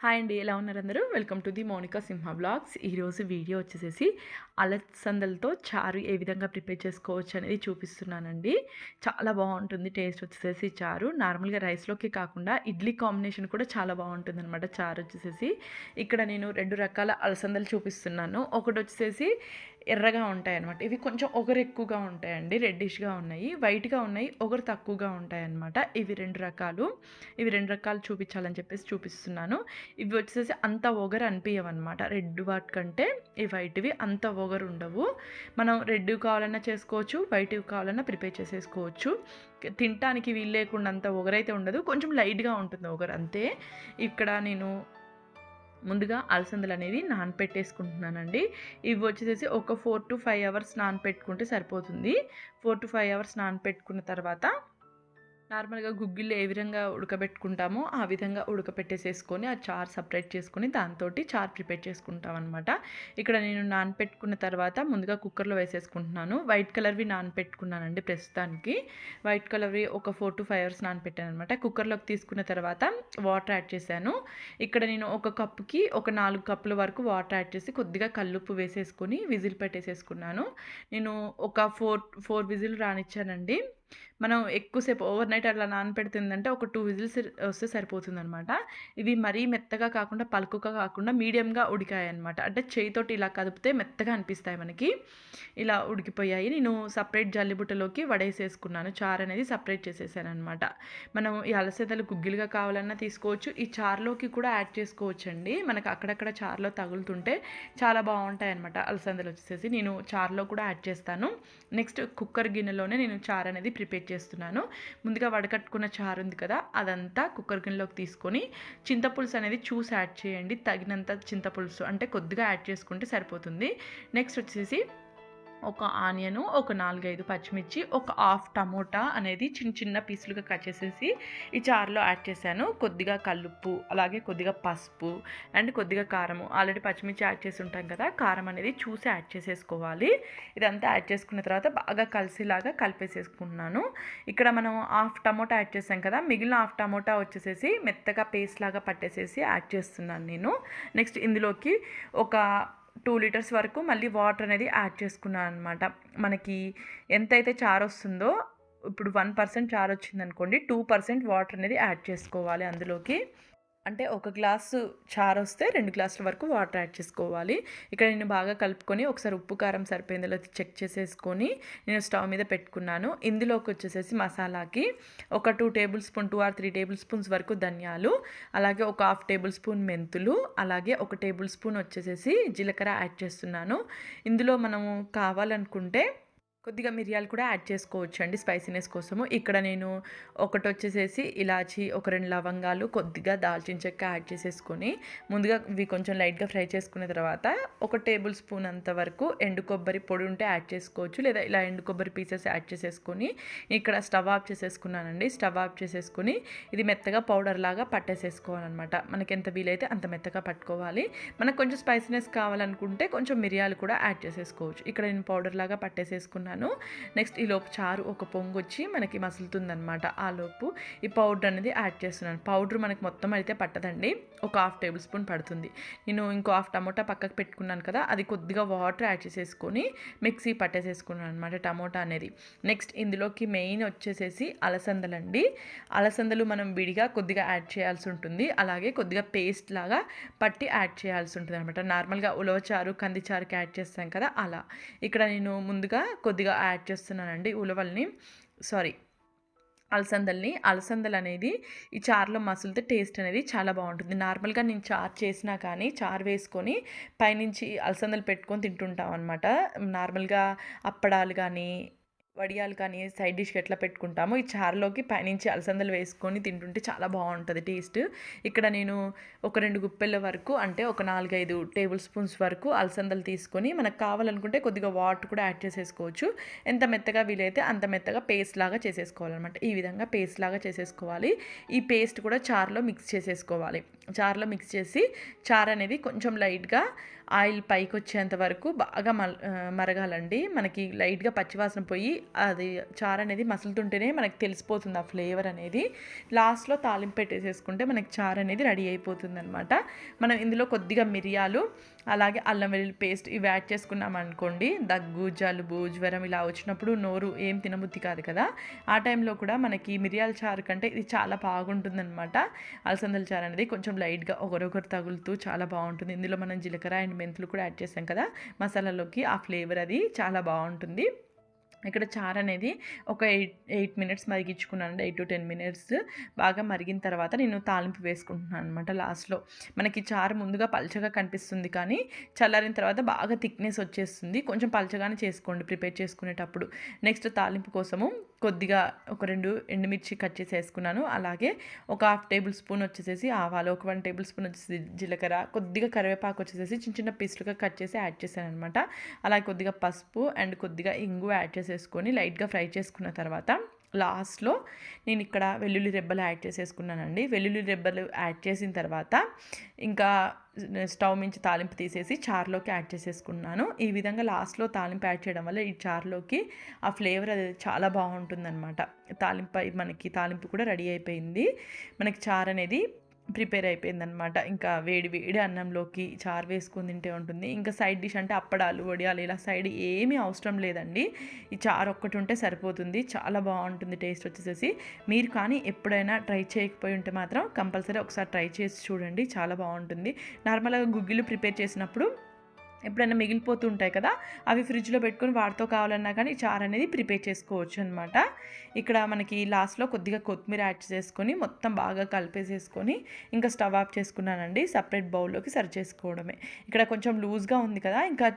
Hi అండి ఎలా ఉన్నారు అందరూ? Welcome to the Monica Simha blogs. ఈరోజు వీడియో వచ్చేసేసి అలసందలతో చారు ఏ విధంగా ప్రిపేర్ చేసుకోవచ్చు అనేది చూపిస్తున్నానండి. చాలా బాగుంటుంది టేస్ట్ వచ్చేసేసి చారు. నార్మల్గా రైస్లోకి కాకుండా ఇడ్లీ కాంబినేషన్ కూడా చాలా బాగుంటుంది అనమాట చారు వచ్చేసేసి. ఇక్కడ నేను రెండు రకాల అలసందలు చూపిస్తున్నాను. ఒకటి వచ్చేసేసి ఎర్రగా ఉంటాయి అనమాట ఇవి కొంచెం ఒకరు ఎక్కువగా ఉంటాయండి రెడ్డిష్గా ఉన్నాయి. వైట్గా ఉన్నాయి ఒకరు తక్కువగా ఉంటాయి అనమాట ఇవి రెండు రకాలు. ఇవి రెండు రకాలు చూపించాలని చెప్పేసి చూపిస్తున్నాను. ఇవి వచ్చేసి అంత ఒగరు అనిపించవన్నమాట రెడ్ వాటి కంటే ఈ వైట్వి అంత ఒగరు ఉండవు. మనం రెడ్ కావాలన్నా చేసుకోవచ్చు వైట్ కావాలన్నా ప్రిపేర్ చేసేసుకోవచ్చు. తినటానికి వీలు లేకుండా అంత ఒగరైతే ఉండదు. కొంచెం లైట్గా ఉంటుంది ఒగరు అంతే. ఇక్కడ నేను ముందుగా అలసందలు అనేది నానపెట్టేసుకుంటున్నానండి. ఇవి వచ్చేసి ఒక ఫోర్ టు ఫైవ్ అవర్స్ నానపెట్టుకుంటే సరిపోతుంది. ఫోర్ టు ఫైవ్ అవర్స్ నానపెట్టుకున్న తర్వాత నార్మల్గా గుగ్గిళ్ళు ఏ విధంగా ఉడకబెట్టుకుంటామో ఆ విధంగా ఉడకపెట్టేసేసుకొని ఆ చార్ సపరేట్ చేసుకొని దాంతో చార్ ప్రిపేర్ చేసుకుంటాం అనమాట ఇక్కడ నేను నానపెట్టుకున్న తర్వాత ముందుగా కుక్కర్లో వేసేసుకుంటున్నాను. వైట్ కలర్వి నానపెట్టుకున్నానండి ప్రస్తుతానికి. వైట్ కలర్వి ఒక ఫోర్ టు ఫైవ్ అవర్స్ నానపెట్టాను అనమాట కుక్కర్లోకి తీసుకున్న తర్వాత వాటర్ యాడ్ చేశాను. ఇక్కడ నేను ఒక కప్పుకి ఒక నాలుగు కప్పుల వరకు వాటర్ యాడ్ చేసి కొద్దిగా కల్లుప్పు వేసేసుకొని విజిల్ పెట్టేసేసుకున్నాను. నేను ఒక ఫోర్ ఫోర్ విజిల్ రానిచ్చానండి. మనం ఎక్కువసేపు ఓవర్ నైట్ అట్లా నానపెడుతుందంటే ఒక టూ విజిల్స్ వస్తే సరిపోతుంది అనమాట ఇవి మరీ మెత్తగా కాకుండా పలుకుగా కాకుండా మీడియంగా ఉడికాయి అనమాట అంటే చేయితోటి ఇలా కదిపితే మెత్తగా అనిపిస్తాయి మనకి. ఇలా ఉడికిపోయాయి. నేను సపరేట్ జల్లిబుట్టలోకి వడేసేసుకున్నాను. చారు అనేది సపరేట్ చేసేసాను అనమాట మనం ఈ అలసదలు గుగ్గిలుగా కావాలన్నా తీసుకోవచ్చు. ఈ చారులోకి కూడా యాడ్ చేసుకోవచ్చండి. మనకు అక్కడక్కడ చారులో తగులుతుంటే చాలా బాగుంటాయి అనమాట అలసందలు వచ్చేసి నేను చారులో కూడా యాడ్ చేస్తాను. నెక్స్ట్ కుక్కర్ గిన్నెలోనే నేను చారు అనేది ప్రిపేర్ చేస్తున్నాను. ముందుగా వడకట్టుకున్న చారు ఉంది కదా అదంతా కుక్కర్ గిన్నెలోకి తీసుకొని చింతపులుసు అనేది చూసి యాడ్ చేయండి. తగినంత చింతపులుసు అంటే కొద్దిగా యాడ్ చేసుకుంటే సరిపోతుంది. నెక్స్ట్ వచ్చేసి ఒక ఆనియను ఒక నాలుగైదు పచ్చిమిర్చి ఒక హాఫ్ టమోటా అనేది చిన్న చిన్న పీసులుగా కట్ చేసేసి ఈ చారులో యాడ్ చేశాను. కొద్దిగా కల్లుప్పు అలాగే కొద్దిగా పసుపు అండ్ కొద్దిగా కారము. ఆల్రెడీ పచ్చిమిర్చి యాడ్ చేసి ఉంటాం కదా కారం అనేది చూసి యాడ్ చేసేసుకోవాలి. ఇదంతా యాడ్ చేసుకున్న తర్వాత బాగా కలిసిలాగా కలిపేసేసుకున్నాను. ఇక్కడ మనం హాఫ్ టమోటా యాడ్ చేసాం కదా మిగిలిన హాఫ్ టమోటా వచ్చేసేసి మెత్తగా పేస్ట్ లాగా పట్టేసేసి యాడ్ చేస్తున్నాను నేను. నెక్స్ట్ ఇందులోకి ఒక టూ లీటర్స్ వరకు మళ్ళీ వాటర్ అనేది యాడ్ చేసుకున్నాను అనమాట మనకి ఎంతైతే చారు వస్తుందో ఇప్పుడు వన్ పర్సెంట్ చారు వచ్చిందనుకోండి టూ పర్సెంట్ వాటర్ అనేది యాడ్ చేసుకోవాలి అందులోకి. అంటే ఒక గ్లాసు చారు వస్తే రెండు గ్లాసుల వరకు వాటర్ యాడ్ చేసుకోవాలి. ఇక్కడ నేను బాగా కలుపుకొని ఒకసారి ఉప్పు కారం సరిపోయిందో చెక్ చేసేసుకొని నేను స్టవ్ మీద పెట్టుకున్నాను. ఇందులోకి వచ్చేసేసి మసాలాకి ఒక two tablespoon two or three tablespoons వరకు ధనియాలు అలాగే ఒక హాఫ్ టేబుల్ స్పూన్ మెంతులు అలాగే ఒక టేబుల్ స్పూన్ వచ్చేసేసి జీలకర్ర యాడ్ చేస్తున్నాను. ఇందులో మనము కావాలనుకుంటే కొద్దిగా మిరియాలు కూడా యాడ్ చేసుకోవచ్చు అండి స్పైసీనెస్ కోసము. ఇక్కడ నేను ఒకటి వచ్చేసేసి ఇలాచి ఒక రెండు లవంగాలు కొద్దిగా దాల్చిన చెక్క యాడ్ చేసేసుకొని ముందుగా ఇవి కొంచెం లైట్గా ఫ్రై చేసుకున్న తర్వాత ఒక టేబుల్ స్పూన్ అంత వరకు ఎండు కొబ్బరి పొడి ఉంటే యాడ్ చేసుకోవచ్చు. లేదా ఇలా ఎండు కొబ్బరి పీసెస్ యాడ్ చేసేసుకొని ఇక్కడ స్టవ్ ఆఫ్ చేసేసుకున్నానండి. స్టవ్ ఆఫ్ చేసేసుకొని ఇది మెత్తగా పౌడర్ లాగా పట్టేసేసుకోవాలన్నమాట. మనకి ఎంత వీలైతే అంత మెత్తగా పట్టుకోవాలి. మనకు కొంచెం స్పైసీనెస్ కావాలనుకుంటే కొంచెం మిరియాలు కూడా యాడ్ చేసేసుకోవచ్చు. ఇక్కడ నేను పౌడర్ లాగా పట్టేసేసుకున్నాను. నెక్స్ట్ ఈ లోపు చారు ఒక పొంగు వచ్చి మనకి మసులుతుందనమాట ఆ లోపు ఈ పౌడర్ అనేది యాడ్ చేస్తున్నాను. పౌడర్ మనకి మొత్తం అయితే పట్టదండి. ఒక హాఫ్ టేబుల్ స్పూన్ పడుతుంది. నేను ఇంకో హాఫ్ టమోటా పక్కకు పెట్టుకున్నాను కదా అది కొద్దిగా వాటర్ యాడ్ చేసేసుకొని మిక్సీ పట్టేసేసుకున్నాను అనమాట టమోటా అనేది. నెక్స్ట్ ఇందులోకి మెయిన్ వచ్చేసేసి అలసందలండి. అలసందలు మనం విడిగా కొద్దిగా యాడ్ చేయాల్సి ఉంటుంది. అలాగే కొద్దిగా పేస్ట్ లాగా పట్టి యాడ్ చేయాల్సి ఉంటుంది అనమాట నార్మల్గా ఉలవచారు కందిచారుకి యాడ్ చేస్తాం కదా అలా. ఇక్కడ నేను ముందుగా కొద్దిగా యాడ్ చేస్తున్నానండి ఉలవల్ని. సారీ అలసందల్ని. అలసందలు అనేది ఈ చారులో మసులితే టేస్ట్ అనేది చాలా బాగుంటుంది. నార్మల్గా నేను చారు చేసినా కానీ చారు వేసుకొని పైనుంచి అలసందలు పెట్టుకొని తింటుంటాం అనమాట నార్మల్గా అప్పడాలు కానీ వడియాలు కానీ సైడ్ డిష్కి ఎట్లా పెట్టుకుంటామో ఈ చారులోకి పైనుంచి అలసందలు వేసుకొని తింటుంటే చాలా బాగుంటుంది టేస్ట్. ఇక్కడ నేను ఒక రెండు గుప్పెల వరకు అంటే ఒక నాలుగైదు టేబుల్ స్పూన్స్ వరకు అలసందలు తీసుకొని మనకు కావాలనుకుంటే కొద్దిగా వాటర్ కూడా యాడ్ చేసేసుకోవచ్చు. ఎంత మెత్తగా వీలైతే అంత మెత్తగా పేస్ట్ లాగా చేసేసుకోవాలన్నమాట. ఈ విధంగా పేస్ట్ లాగా చేసేసుకోవాలి. ఈ పేస్ట్ కూడా చారులో మిక్స్ చేసేసుకోవాలి. చారులో మిక్స్ చేసి చారు అనేది కొంచెం లైట్గా ఆయిల్ పైకి వచ్చేంత వరకు బాగా మల్ మరగాలండి. మనకి లైట్గా పచ్చివాసన పోయి అది చారు అనేది మసులుతుంటేనే మనకి తెలిసిపోతుంది ఆ ఫ్లేవర్ అనేది. లాస్ట్లో తాలింపు పెట్టేసేసుకుంటే మనకి చారు అనేది రెడీ అయిపోతుంది అనమాట మనం ఇందులో కొద్దిగా మిరియాలు అలాగే అల్లం వెల్లుల్లి పేస్ట్ ఇవి యాడ్ చేసుకున్నాం అనుకోండి. దగ్గు జలుబు జ్వరం ఇలా వచ్చినప్పుడు నోరు ఏం తినబుద్ధి కాదు కదా. ఆ టైంలో కూడా మనకి మిరియాల చారు కంటే ఇది చాలా బాగుంటుందన్నమాట. అలసందల చారు అనేది కొంచెం లైట్గా ఒకరొకరు తగులుతూ చాలా బాగుంటుంది. ఇందులో మనం జీలకర్ర అండ్ మెంతులు కూడా యాడ్ చేసాం కదా. మసాలాలోకి ఆ ఫ్లేవర్ అది చాలా బాగుంటుంది. ఇక్కడ చారు అనేది ఒక ఎయిట్ ఎయిట్ మినిట్స్ మరిగించుకున్నాను. ఎయిట్ టు టెన్ మినిట్స్ బాగా మరిగిన తర్వాత నేను తాలింపు వేసుకుంటున్నాను అనమాట లాస్ట్లో. మనకి చారు ముందుగా పల్చగా కనిపిస్తుంది కానీ చల్లారిన తర్వాత బాగా థిక్నెస్ వచ్చేస్తుంది. కొంచెం పల్చగానే చేసుకోండి ప్రిపేర్ చేసుకునేటప్పుడు. నెక్స్ట్ తాలింపు కోసము కొద్దిగా ఒక రెండు ఎండుమిర్చి కట్ చేసి వేసుకున్నాను. అలాగే ఒక హాఫ్ టేబుల్ స్పూన్ వచ్చేసేసి ఆవాలు ఒక వన్ టేబుల్ స్పూన్ వచ్చేసి జీలకర్ర కొద్దిగా కరివేపాకు వచ్చేసేసి చిన్న చిన్న పీసులుగా కట్ చేసి యాడ్ చేశాను అనమాట అలాగే కొద్దిగా పసుపు అండ్ కొద్దిగా ఇంగు యాడ్ చేసేసుకొని లైట్గా ఫ్రై చేసుకున్న తర్వాత లాస్ట్లో నేను ఇక్కడ వెల్లుల్లి రెబ్బలు యాడ్ చేసేసుకున్నానండి. వెల్లుల్లి రెబ్బలు యాడ్ చేసిన తర్వాత ఇంకా స్టవ్ నుంచి తాలింపు తీసేసి చారులోకి యాడ్ చేసేసుకున్నాను. ఈ విధంగా లాస్ట్లో తాలింపు యాడ్ చేయడం వల్ల ఈ చారులోకి ఆ ఫ్లేవర్ అది చాలా బాగుంటుందన్నమాట. తాలింపు మనకి తాలింపు కూడా రెడీ అయిపోయింది. మనకి చారు అనేది ప్రిపేర్ అయిపోయిందనమాట. ఇంకా వేడి వేడి అన్నంలోకి చారు వేసుకుని తింటే ఉంటుంది. ఇంకా సైడ్ డిష్ అంటే అప్పడాలు వడియాలు ఇలా సైడ్ ఏమీ అవసరం లేదండి. ఈ చారు ఒక్కటి ఉంటే సరిపోతుంది. చాలా బాగుంటుంది టేస్ట్ వచ్చేసేసి. మీరు కానీ ఎప్పుడైనా ట్రై చేయకపోయి ఉంటే మాత్రం కంపల్సరీ ఒకసారి ట్రై చేసి చూడండి. చాలా బాగుంటుంది. నార్మల్గా గుగ్గిలు ప్రిపేర్ చేసినప్పుడు ఎప్పుడైనా మిగిలిపోతూ ఉంటాయి కదా అవి ఫ్రిడ్జ్లో పెట్టుకొని వాటితో కావాలన్నా కానీ ఈ చారు అనేది ప్రిపేర్ చేసుకోవచ్చు అనమాట ఇక్కడ మనకి లాస్ట్లో కొద్దిగా కొత్తిమీర యాడ్ చేసుకొని మొత్తం బాగా కలిపేసేసుకొని ఇంకా స్టవ్ ఆఫ్ చేసుకున్నానండి సపరేట్ బౌల్లోకి సర్వ్ చేసుకోవడమే. ఇక్కడ కొంచెం లూజ్గా ఉంది కదా ఇంకా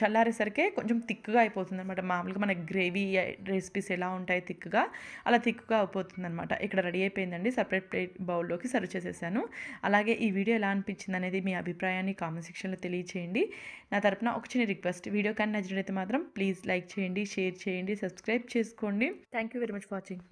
చల్లారేసరికి కొంచెం థిక్గా అయిపోతుంది అనమాట మామూలుగా మన గ్రేవీ రెసిపీస్ ఎలా ఉంటాయి థిక్గా అలా థిక్గా అయిపోతుంది అనమాట ఇక్కడ రెడీ అయిపోయిందండి. సపరేట్ ప్లేట్ బౌల్లోకి సర్వ్ చేసేసాను. అలాగే ఈ వీడియో ఎలా అనిపించింది అనేది మీ అభిప్రాయాన్ని కామెంట్ సెక్షన్లో తెలియచేయండి. నా తరపున ఒక చిన్న రిక్వెస్ట్. వీడియో కానీ నచ్చినట్లయితే మాత్రం ప్లీజ్ లైక్ చేయండి షేర్ చేయండి సబ్స్క్రైబ్ చేసుకోండి. Thank you very much watching